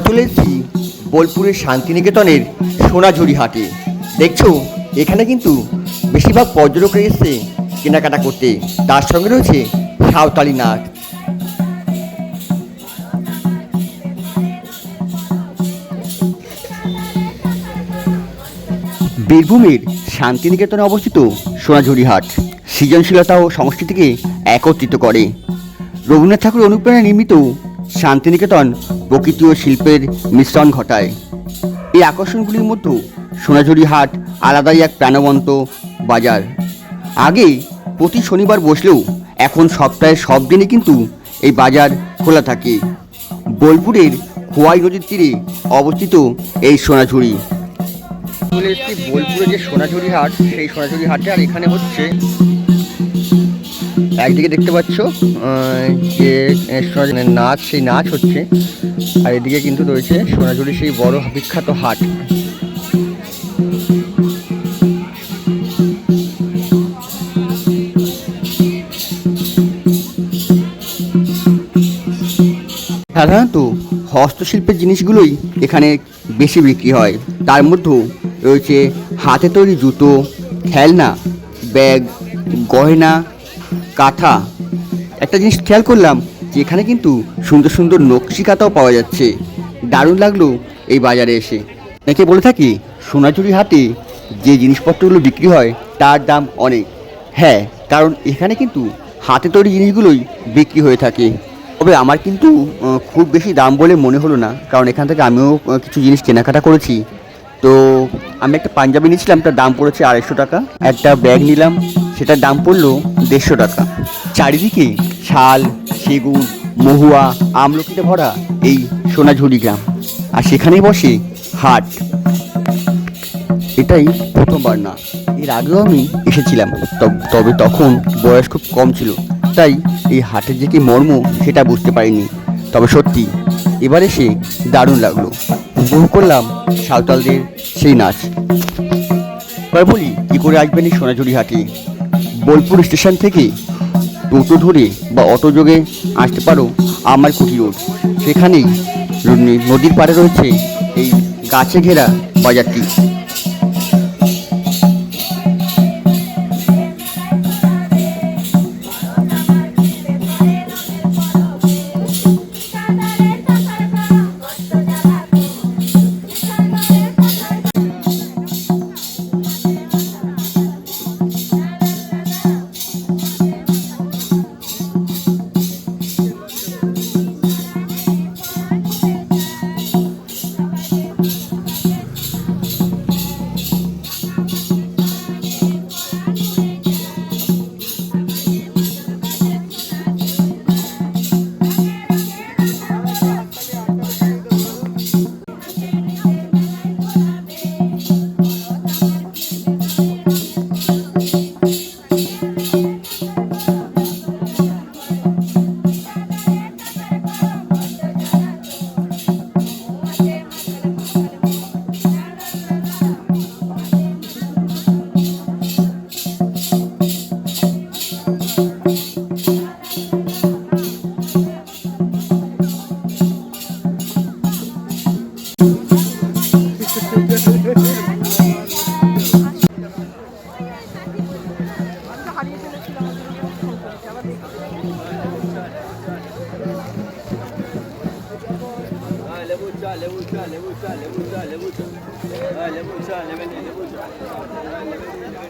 আমরা চলে এসেছি বোলপুরের শান্তিনিকেতনের সোনাঝুরি হাটে। দেখছ, এখানে কিন্তু বেশিরভাগ পর্যটকরা এসছে কেনাকাটা করতে। তার সঙ্গে রয়েছে সাঁওতালি নাচ। বীরভূমের শান্তিনিকেতনে অবস্থিত সোনাঝুরি হাট সৃজনশীলতা ও সংস্কৃতিকে একত্রিত করে। রবীন্দ্রনাথ ঠাকুর অনুপ্রেরণায় নির্মিত শান্তিনিকেতন প্রকৃতি ও শিল্পের মিশ্রণ ঘটায়। এই আকর্ষণগুলির মধ্যে সোনাঝুরি হাট আলাদাই এক প্রাণবন্ত বাজার। আগে প্রতি শনিবার বসলেও এখন সপ্তাহের সব দিনই কিন্তু এই বাজার খোলা থাকে। বোলপুরের খোয়াই নদীর তীরে অবস্থিত এই সোনাঝুরি। চলে বোলপুরে যে সোনাঝুরি হাট, সেই সোনাঝুরি হাটে আর এখানে হচ্ছে একদিকে দেখতে পাচ্ছ যে নাচ, সেই নাচ হচ্ছে। আর এদিকে কিন্তু রয়েছে সোনাঝুরি সেই বড় বিখ্যাত হাট। সাধারণত হস্তশিল্পের জিনিসগুলোই এখানে বেশি বিক্রি হয়। তার মধ্যেও রয়েছে হাতে তৈরি জুতো, খেলনা, ব্যাগ, গয়না কাঁথা। একটা জিনিস খেয়াল করলাম যে এখানে কিন্তু সুন্দর সুন্দর নকশি কাঁথাও পাওয়া যাচ্ছে। দারুণ লাগল এই বাজারে এসে। অনেকে বলে থাকি, সোনাঝুরি হাটে যে জিনিসপত্রগুলো বিক্রি হয়, তার দাম অনেক। হ্যাঁ কারণ এখানে কিন্তু হাতে তৈরি জিনিসগুলোই বিক্রি হয়ে থাকে। তবে আমার কিন্তু খুব বেশি দাম বলে মনে হলো না, কারণ এখান থেকে আমিও কিছু জিনিস কেনাকাটা করেছি। তো আমি একটা পাঞ্জাবি নিয়েছিলাম, তার দাম পড়েছে আড়াইশো টাকা। একটা ব্যাগ নিলাম সেটার দাম পড়ল দেড়শো টাকা। চারিদিকে শাল, সেগুন, মহুয়া, আমলকিতে ভরা এই সোনাঝুরি গ্রাম। আর সেখানেই বসে হাট। এটাই প্রথমবার না, এর আগেও আমি এসেছিলাম। তব- তখন বয়স খুব কম ছিল, তাই এই হাটের যে কি মর্ম সেটা বুঝতে পারিনি। তবে সত্যি, এবার এসে দারুণ লাগল। উপভোগ করলাম সাঁওতালদের সেই নাচ। এবার বলি, কী করে আসবেন এই সোনাঝুরি হাটে? বোলপুর স্টেশন থেকে টোটো ধরে বা অটো যোগে আসতে পারো আমার কুটি রোড। সেখানেই নদীর পাড়ে রয়েছে এই গাছে ঘেরা বাজারটি। وسهلا وسهلا وسهلا وسهلا وسهلا هلا وسهلا بني هلا وسهلا